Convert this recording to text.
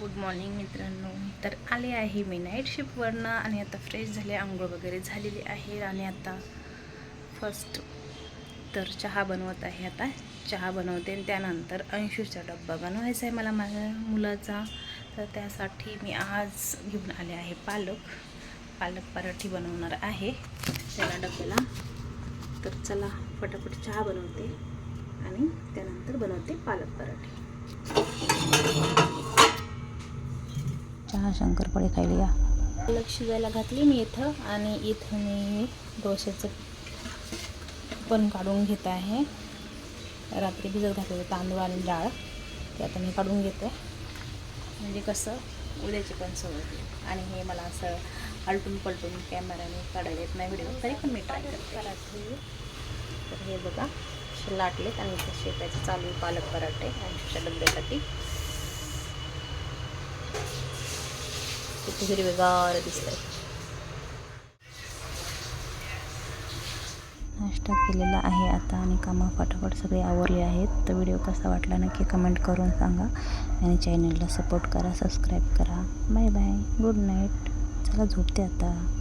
Good morning मित्रांनो. तर आले आहे मी नाईट शिफ्टवरनं आणि आता फ्रेश झाले आंघोळ वगैरे झालेली आहे आणि आता फर्स्ट तर चहा बनवत आहे आता. चहा बनवते आणि त्यानंतर अंशूचा डब्बा बनवायचा आहे मला माझ्या मुलाचा. तर त्यासाठी मी आज घेऊन आले आहे पालक. पालक पराठी बनवणार आहे त्याला डब्याला. तर चला फटाफट चहा बनवते आणि त्यानंतर बनवते पालक पराठी. हा शंकरपाळी खायला या. पालक शिजायला घातली मी इथं आणि इथं मी डोश्याचं पण काढून घेत आहे. रात्री भिजत घातलेलं तांदूळ आणि डाळ ते आता मी काढून घेते. म्हणजे कसं उद्याची पण सवय आणि हे मला असं आलटून पलटून कॅमेराने काढायला येत नाही व्हिडिओ तरी पण मी ट्राय करते. रात्री तर हे बघा असे लाटलेत आणि इथे शेकायचं चालू पालक पराठे आणि डब्यासाठी. किती हिरवेगार दिसत आहे नाश्ता केलेला आहे आता आणि कामं फटाफट सगळे आवरले आहेत. तर व्हिडिओ कसा वाटला नक्की कमेंट करून सांगा. आणि चॅनलला सपोर्ट करा सबस्क्राईब करा. Bye bye. Good night. चला झोपते आता.